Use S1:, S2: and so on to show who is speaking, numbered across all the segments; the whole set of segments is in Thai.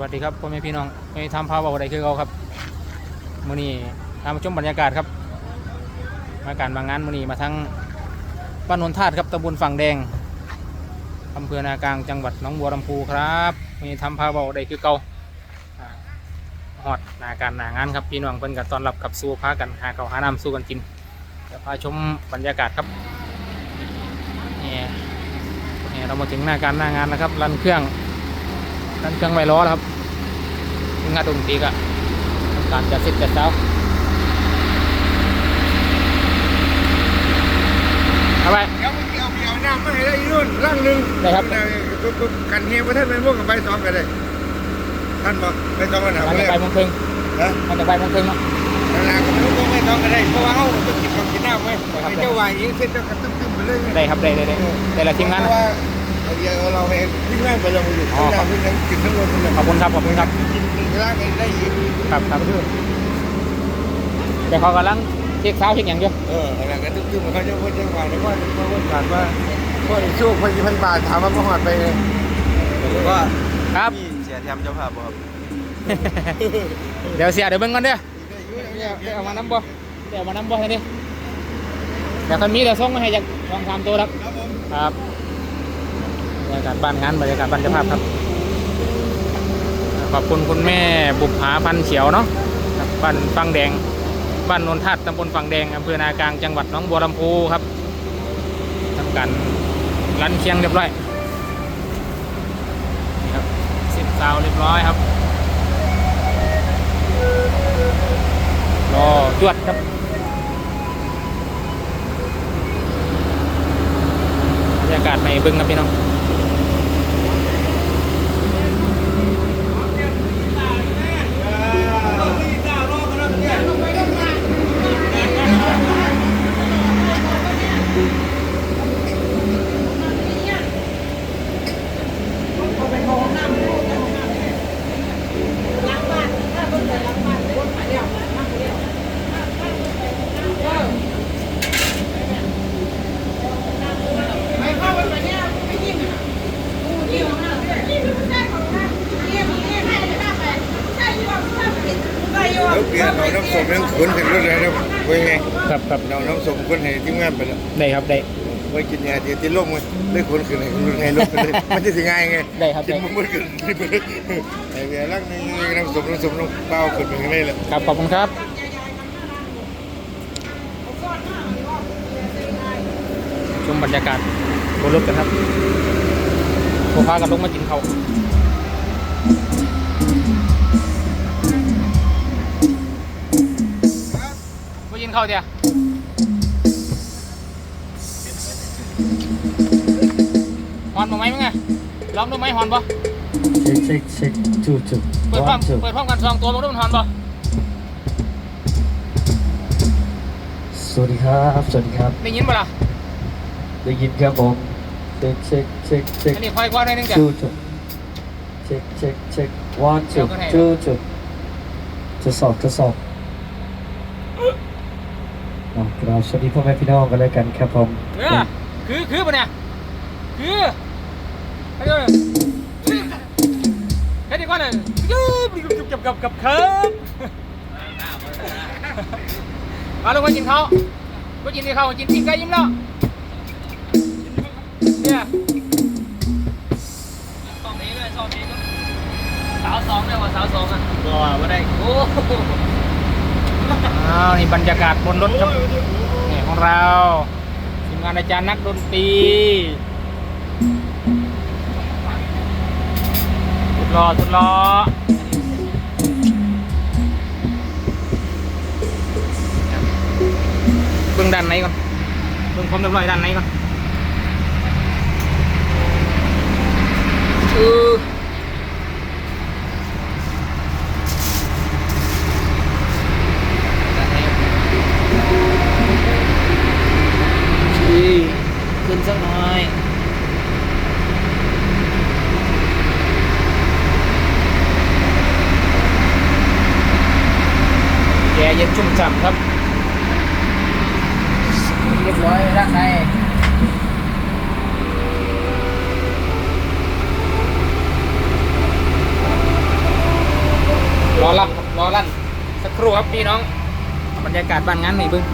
S1: วัสดีครับพ่อแม่พี่น้องไม่ทำพาเบาใดคือเราครับมือนี้ตามมาชมบรรยากาศครับมาการมางานมือนี้มาทั้งบ้านนนทาดครับตำบลฝั่งแดงอำเภอนากลางจังหวัดหนองบัวลำพูครับมีทำพาเบาใดคือเกาฮอดนาการหนางานครับพี่น้องเพิ่นกับตอนรับกับสู้พากันหาเขาหาน้ำสู้กันกินเดี๋ยวพาชมบรรยากาศครับนี่นี่เรามาถึงหน้าการหน้างานแล้วครับรันเครื่อง นั่นเครื่องไวล้อแล้วครับงานดนตรีก็ทำการจัดเสร็จจัดเช้าเอาไป
S2: เดี๋ยวมึงเอาไปเอาน้ำมาให้ได้อีนู่นร่างหนึ่ง
S1: ได้ครับ
S2: กันเฮียว่าท่านเป็นพวกกับใบสองกันเลยท่านบอกใบสองกันหา
S1: มัน
S2: เล
S1: จะ
S2: ย
S1: ไปโมงครึ่ง
S2: นะ
S1: มันจะไปโมงครึ่งเนาะ
S2: เวลาก็ไม่รู้ว่าใบสองกันได้เพราะว่าเขาต้องกินของกินน้ำไหมไอ้เจ้าวายยิงเส้นเจ้ากระตุ้มตุ้มไปเลย
S1: ได้ครับได้ได้ได้ได้ละทีมงาน
S2: เพ
S1: นะ
S2: ราะว่าเราเดียวเราเองทิ้งงานไปเราอยู่ข้างหน้าพี่นั่งกินทั้งวันเลย
S1: ขอบคุณครับขอบคุณครับ
S2: กินกินร้านกันได้อีก
S1: ครับครับเดี๋ยวเขากำลังเช็คเช้าเช็คอย่างเดียว
S2: เอออะไรกันตุ้มตุ้มเขาจะพูดจังหวะแล้วก็เขาพูดกันว่าว่าสู้พันพันบาทถามว่าเมื่อวานไปไงว่า
S1: ครับ
S2: พี่เสียแถมเจ้าภาพบ่ครับ
S1: เดี๋ยวเสียเดี๋ยวเบิ่งก่อนเด้อเดี๋ยวเดี๋ยวเอามาน้ำบ่เดี๋ยวเอามาน้ำบ่ให้ดิเดี๋ยวคันมีเดี๋ยวส่งมาให้จากลองทำตัวครับ
S2: ครับผม
S1: ครั บรรยากาศบ้านงานบรรยากาศบ้านเจ้าภาพครับ ขอบคุณคุณแม่บุภาพันเขียวเนาะครับบ้านฟังแดง บ้านนนทัดตำบลฟังแดงอำเภอนากลางจังหวัดหนองบัวลำพูครับทำการรันเคียงเรียบร้อยนี่ครับสิบเสาเรียบร้อยครับรอจวดครับบรรยากาศในบึงครับพี่น้อง
S2: แล้วเปลี่ย นเอาน้ำส้มนั่งขนถึงรถเลยนะว่าไง
S1: ครับครับ
S2: เอาน้ำส้มคนให้ทีมงานไปแล้ว
S1: ได้ครับได้
S2: ไว้กินยาเดี๋ยวติดลมเลยได้ขนขึ้นให้รถให้รถไปเลยมันจะสิง่ายไง
S1: ได้ครับ
S2: กิน
S1: ได้
S2: มันมืดขึ้นไปเลยไอ้เบี้ยรักนึงน้ำส้มน้ำส้มน้ำเปล่าขึ้นไปข้างในเลย
S1: ครับขอบคุณครับชมบรรยากาศบนรถกันครับผมพากันลงมากินเขา วมากินข้าวเดียวหอนบ่ไหมมึงไงลองดูไหมหอนบ่
S3: เช็คเช็คเช็คจูจู
S1: เปิดพร้อม
S3: จู
S1: เปิดพร้อมกันสองตัวมึงดูมันหอนบ่
S3: สวัสดีครับสวัสดีครับ
S1: ได้ยินบ่ล่ะ
S3: ได้ยินครับผมเช็คเช็คเช็คเช็ค
S1: อันนี้คอยกว่าหน่อยนึงจ้ะ
S3: จูจูเช็คเช็คเช็ค one
S1: เดี๋
S3: two
S1: ยวก็ให้
S3: จูจูทดสอบทดสอบอะ กราบสวัสดีพ่อแม่พี่น้องกันแล้วกันครับผม
S1: เออคือคือปะเนี่ยคือไปเลยแค่นี้ก่อนเลยยูบกับกับกับครับมาลงมากินข้าวมากินที่ข้าวกินที่ไก่ยิ้มแล้วเนี่ยสองนี้เลยสองนี้ก็สาวสองเลยว่าสาวสองอะ
S2: ก็ว่าได้
S1: โอ้ อ้าวนี่บรรยากาศบนรถครับนี่ของเราทีมงานอาจารย์นักดนตรีสุดรอสุดรอเบื้องด้านไหนก่อนเบื้องความเรียบร้อยด้านไหนก่อนเออ ชี้ขึ้นสักหน่อย แกเย็นชุ่มฉ่ำครับ เรียบร้อยด้านในรอลั่นสักครู่ครับพี่น้อง บรรยากาศบ้านงานนี่เบึ้ง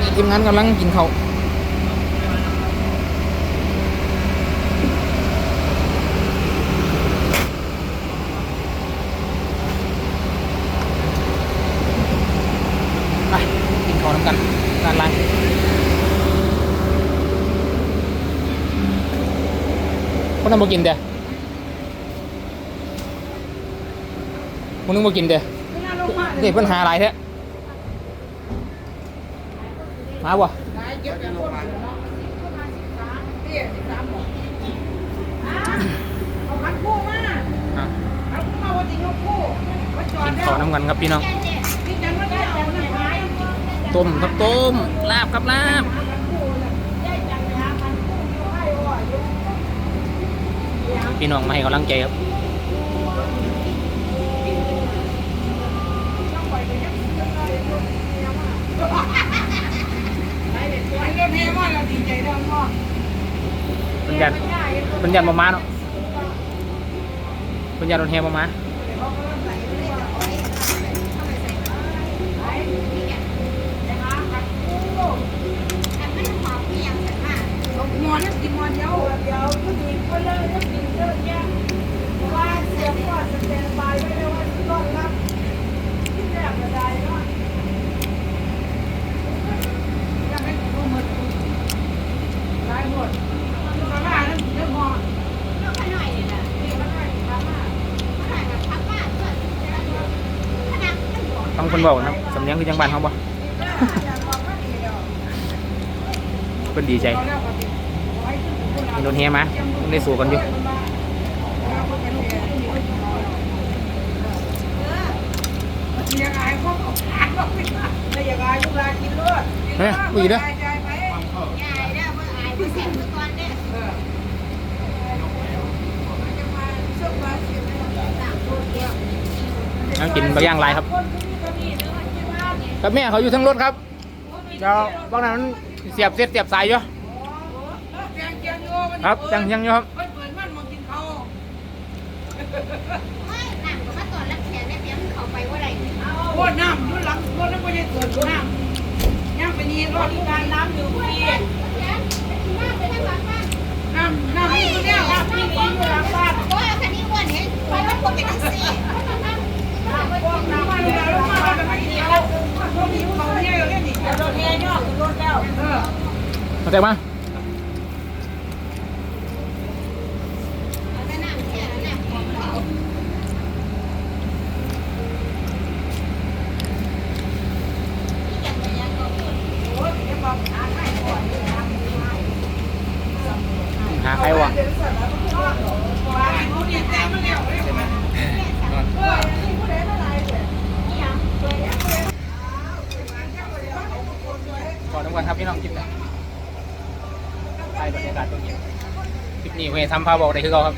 S1: นี่ทีมงานกำลังกินเขา ไปกินข้าวน้ำกันด้านล่างคนนั้นบ่กินเด้อคนนึงบ่กินเด้อเด็กปัญหาอะไรแท้มาบ่อะกินข้าวน้ำกันครับพี่น้อง ต้มครับต้ม ลาบครับลาบพี่น้องมาให้กำลังใจครับเป็นยันเป็นยันมามาเนาะเป็นยันโดนแฮมามา
S4: มอนกินมอนเดียวเดียวก็มีก็เลิกก็กินเยอะแยะว่าเสียก่อนจะเป็นไปไม่ได้ว่าต้อนรับที่แรกก็ไดเนาะยังไม่หมดหลายหมดมาบ้าแล้วเดี๋ยวมองนี่มันหน่อยมาบ้าน
S1: ต้องคนบอกนะสำเนียงคือจังบ้านเขาบ่เป็นดีใจ โดนแฮมาต้องได้สู้กันอยู่
S4: ยังไงพวกเขาขายก็ไม่ได้แต่ยังไงยุรากินเลือด
S1: เฮ้ยผู้หญิงเด้อ
S4: ใจไหมเออจะมาเชื่อว่าเสียง
S1: นั่งกินบะย่างลายครับ
S4: คนที่นี่ก็มีเนื้อที่บ้าน
S1: กับแม่เขาอยู่ทั้งรถครับเดี๋ยวบางนั้นมันเสียบเสียบเสียบสายอยู่
S4: แกงเกียงโยมัน
S1: ครับยังยังอยู่ครับ
S4: เปิดเปิดมันมากินเขาโอ้น้ำยู่หลังรถแล้วก็ยังเกิดน้ำย่างไปนี่รอที่การน้ำอยู่พี่น้ำน้ำนี่เนี่ยน้ำพี่นี่อยู่หลังบ้านพวกน้ำมันเวลาลงมาเราจะไม่เดียวพวกนี้เขาเนี่ยเล่นอีกเรถเนี่ยย่อขึ้นรถแล้วเออ
S1: มาแตกมา
S4: โอ้ยเดี๋ยวบอกหาให้ก่อน
S1: หาใครวะ
S4: ว่าผู้นี้แต่มันแล้วเรื่องมันเออผู้ใดมาหลายเด้อ
S1: ขอน้ำกันครับพี่น้องกินนะไปบรรยากาศตรงนี้คลิป นี่เว้ยทำพาบอกได้คือเขาครับ